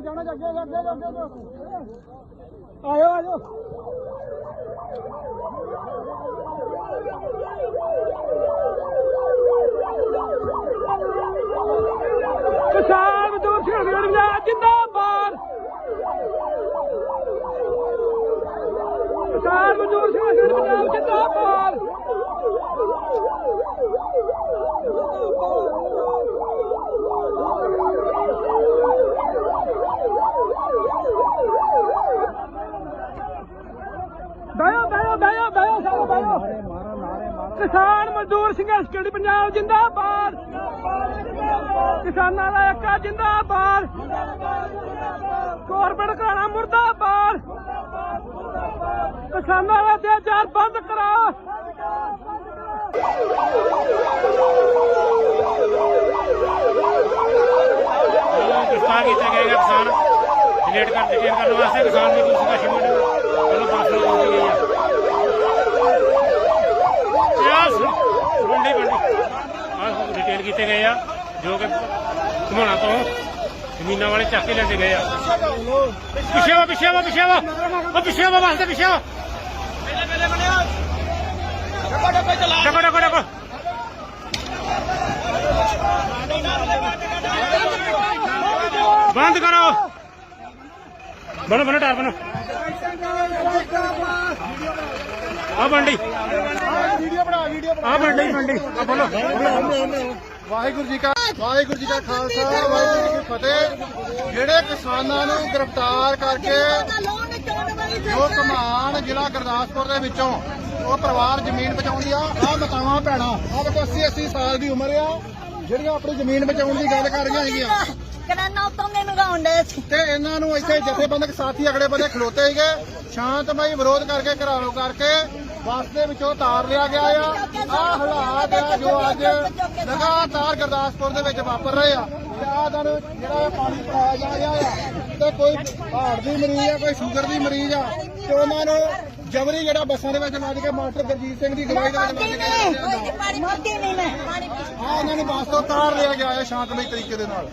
ਮੁੜ ਜਾਣਾ ਜੀ, ਅੱਗੇ ਅੱਗੇ ਅੱਗੇ ਅੱਗੇ ਆਇਓ ਆਇਓ ਕਿਸਾਨ ਮਜ਼ਦੂਰ ਸੰਘਰਸ਼ ਕਮੇਟੀ ਪੰਜਾਬ ਜਿੰਦਾਬਾਦ ਕਿਸਾਨ ਮਜ਼ਦੂਰ ਸੰਘਰਸ਼ ਕਮੇਟੀ ਪੰਜਾਬ ਜਿੰਦਾਬਾਦ ਬਹਿਓ ਕਿਸਾਨ ਮਜ਼ਦੂਰ ਸੰਘਰਸ਼ ਕਮੇਟੀ ਪੰਜਾਬ ਜਿੰਦਾਬਾਦ ਕਿਸਾਨਾਂ ਦਾ ਏਕਾ ਜਿੰਦਾਬਾਦ ਕਾਰਪੋਰੇਟ ਘਰਾਣਾ ਮੁਰਦਾਬਾਦ ਕਿਸਾਨਾਂ ਦਾ ਅਤਿਆਚਾਰ ਬੰਦ ਕਰਾ ਗ੍ਰਿਫਤਾਰ ਕੀਤਾ ਗਿਆ ਕਿਸਾਨ ਡਿਲੀਟ ਕਰ ਡਿਟੇਨ ਆਹ ਕੀਤੇ ਗਏ ਆ, ਜੋ ਕਿ ਘੁਮਾਣਾ ਤੋਂ ਜ਼ਮੀਨਾਂ ਵਾਲੇ ਚੱਕ ਕੇ ਲੈਂਦੇ ਗਏ ਆ। ਪਿੱਛੇ ਵਾ ਪਿੱਛੇ ਵਾ ਪਿੱਛੇ ਵਾ ਉਹ ਪਿੱਛੇ ਵਾ ਵਾਸਤੇ ਪਿੱਛੇ ਵਾ ਡਕੋ ਡਕੋ ਡਕੋ ਬੰਦ ਕਰੋ। ਬਣੋ ਬਣੋ ਟਾਰ ਬਣੋ। ਆ ਬੰਡੀ। ਵੀਡੀਓ ਬਣਾ ਵੀਡੀਓ ਆ ਮੰਡੀ ਮੰਡੀ ਆ ਬੋਲੋ। ਵਾਹਿਗੁਰੂ ਜੀ ਕਾ ਵਾਹਿਗੁਰੂ ਜੀ ਕਾ ਖਾਲਸਾ ਵਾਹਿਗੁਰੂ ਜੀ ਕੀ ਫਤਿਹ। ਜਿਹੜੇ ਕਿਸਾਨਾਂ ਨੂੰ ਗ੍ਰਿਫਤਾਰ ਕਰਕੇ ਜੋ ਕਮਾਨ ਜ਼ਿਲ੍ਹਾ ਗੁਰਦਾਸਪੁਰ ਦੇ ਵਿੱਚੋਂ ਉਹ ਪਰਿਵਾਰ ਜ਼ਮੀਨ ਬਚਾਉਂਦੀ ਆ ਆ ਮਤਾਵਾਂ ਭੈਣਾਂ ਆ ਦੇਖੋ 80 80 ਸਾਲ ਦੀ ਉਮਰ ਆ ਜਿਹੜੀਆਂ ਆਪਣੀ ਜ਼ਮੀਨ ਬਚਾਉਣ ਦੀ ਗੱਲ ਕਰ ਰਹੀਆਂ ਹੈਗੀਆਂ। ਕਰਾਨਾ ਉਤੋਂ ਦੇ ਨਗਾਉਂਦੇ ਸੀ? ਤੇ ਇਹਨਾਂ ਨੂੰ ਇੱਥੇ ਜਥੇਬੰਦਕ ਸਾਥੀ ਅਗਲੇ ਬੰਦੇ ਖਲੋਤੇ ਸੀਗੇ ਸ਼ਾਂਤਮਈ ਵਿਰੋਧ ਕਰਕੇ ਘਰਾਲੋ ਕਰਕੇ ਬੱਸ ਦੇ ਵਿੱਚੋਂ ਤਾਰ ਲਿਆ ਗਿਆ ਆ। ਆ ਹਾਲਾਤ ਆ ਜੋ ਅੱਜ ਲਗਾਤਾਰ ਗੁਰਦਾਸਪੁਰ ਦੇ ਵਿੱਚ ਵਾਪਰ ਰਹੇ ਆ। ਤੇ ਆਹ ਤੁਹਾਨੂੰ ਜਿਹੜਾ ਪਾਣੀ ਪਿਲਾਇਆ ਜਾ ਰਿਹਾ ਆ ਤੇ ਕੋਈ ਹਾਰਟ ਦੀ ਮਰੀਜ਼ ਆ ਕੋਈ ਸ਼ੂਗਰ ਦੀ ਮਰੀਜ਼ ਆ ਤੇ ਉਹਨਾਂ ਨੂੰ ਜਬਰੀ ਜਿਹੜਾ ਬੱਸਾਂ ਦੇ ਵਿੱਚ ਲੱਦ ਕੇ ਮਾਸਟਰ ਗੁਰਜੀਤ ਸਿੰਘ ਦੀ ਗਵਾਹੀ ਦੇ ਵਿੱਚ ਲੱਦ ਕੇ ਮੈਂ। ਆ ਉਹਨਾਂ ਨੂੰ ਬੱਸ ਤੋਂ ਤਾਰ ਲਿਆ ਗਿਆ ਹੈ ਸ਼ਾਂਤਮਈ ਤਰੀਕੇ ਦੇ ਨਾਲ।